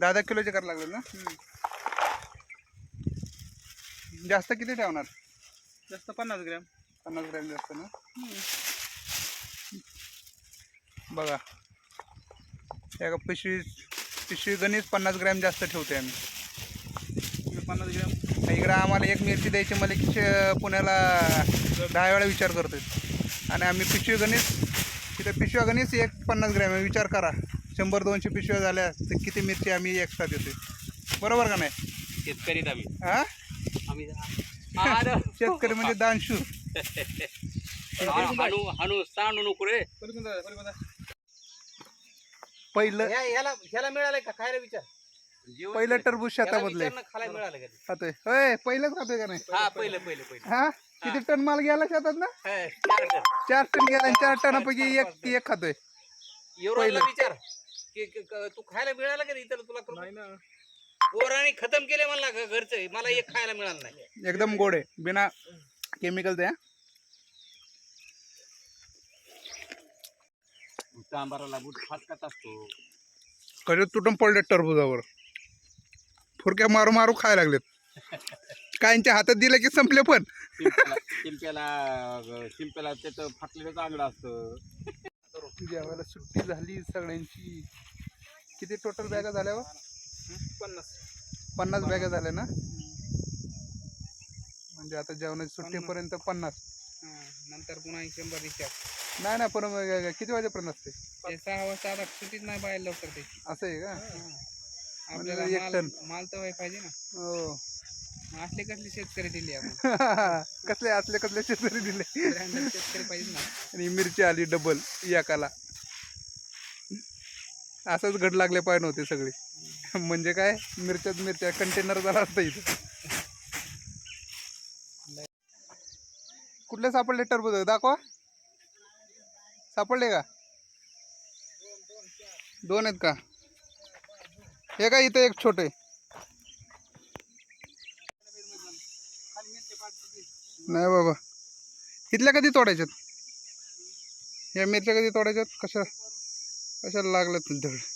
दहा दहा किलोचे करायला लागले ना? जास्त किती ठेवणार? जास्त पन्नास ग्रॅम. पन्नास ग्रॅम जास्त ना? बघा. एका पिशवी पिशवी गणित पन्नास ग्रॅम जास्त ठेवते आम्ही. पन्नास ग्रॅम. इकडं आम्हाला एक मिरची द्यायची मला की श- पुण्याला दहा वेळा विचार करतोय. आणि आम्ही पिशवी गणित तिथे पिशव्या गणित एक पन्नास ग्रॅम आहे. विचार करा. शंभर दोनशे पिशव्या झाल्या तर किती मिरची आम्ही एक्स्ट्रा देतोय. बरोबर का नाही? शेतकरीत आम्ही. हा? शेतकरी म्हणजे दानशूर. हाणू हाणू सांडू नको रे. पहिलं ह्या- ह्याला ह्याला मिळालंय का? खायला विचार. पहिलं टरबूज ह्याला शेतामधलं विचार ना खायला मिळालं का ते? खातोय. होय पहिलंच खातोय का नाही? हा पहिलं पहिलं पहिलं. हा? किती टन माल गेला शेतात ना? हा, चार टन. चार टन गेला आणि चार टनापैकी एक एक खातोय. विचार. की की- क- तू खायला मिळालं का नाही तुला करून? पोरांनी खतम केले मला घ- घरचं? मला एक खायला मिळालं नाही. एकदम गोड आहे. बिना केमिकल ते हा. सांबाराला बूट फाटकात असतो. कधी तुटून पडले टरबुजावर? फुरक्या मारू मारू खायला लागलेत. काहींच्या हातात दिलं की संपले पण? शिंप्याला शिंप्याला त्याचं फाटलेलं चांगलं असतं. जेवायला सुट्टी झाली सगळ्यांची. किती टोटल बॅगा झाल्या हो? पन्नास. पन्नास बॅगा झाल्या ना? म्हणजे आता जेवणाची सुट्टीपर्यंत पन्नास. नंतर पुन्हा एक शंभर रिचार्ज. नाही ना पण किती वाजेपर्यंत असते? सहा वाजता आता सुट्टीच नाही बाहेर लवकर ते असं आहे का? आपल्याला म्हणजे एक माल टन. माल तर पाहिजे ना. हो. असले कसले शेतकरी दिले आपण? कसले असले कसले शेतकरी दिले? ब्रँडेड शेतकरी पाहिजे ना. आणि मिरची आली डबल एकाला. असंच घड लागले पाहिजे नव्हते सगळे. म्हणजे काय? मिरच्याच मिरच्या कंटेनर झाला असतं इथं. कुठले सापडले टरबूज? दाखवा. सापडले का? दोन आहेत का? हे का इथं एक छोटे नाही बाबा. इथल्या कधी तोडायच्यात? या मिरच्या कधी तोडायच्यात? कशा कशाला लागल्यात तुमच्याकडे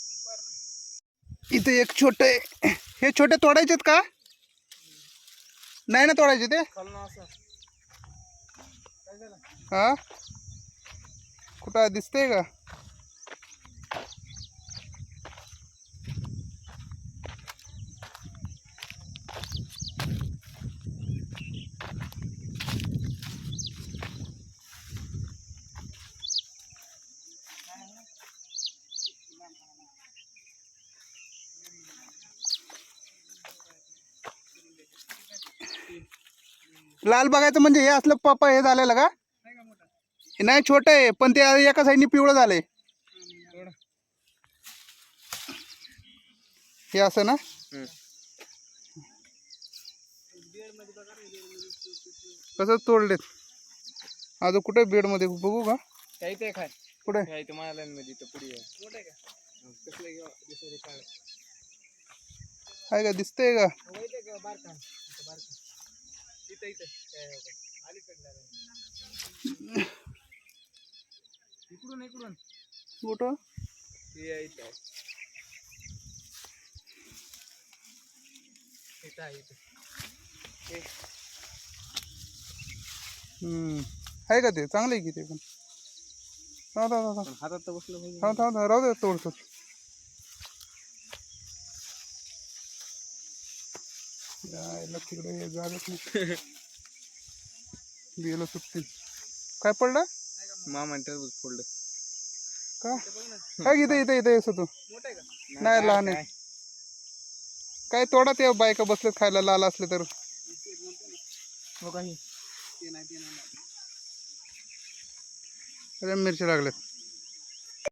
इथे एक छोटे हे छोटे तोडायचेत का? नाही ना तोडायचे ते? हा? कुठं दिसतंय का? लाल बघायचं म्हणजे हे असलं पप्पा हे झालेलं का? नाही छोटं आहे पण ते एका साईडनी पिवळं झालंय. हे असं ना? कसं तोडलेत? अजून कुठे बेडमध्ये बघू का? कुठे? आहे. का? दिसतंय का? इकडून इकडून. कुठं? हे आहे हे. का ते? चांगलं आहे की ते पण. हातात तर बसलं राहू दे तोडतो यायला तिकडे जागच नाही. गेलो सुटतील काय पडलं? मामा टरबूज फोडलं का? काय इथे इथे इथे येस तू. मोठे का नाही लहान आहे. काय तोडा ते बायका बसलेत खायला लाल असले तर. अरे मिरची लागल्यात.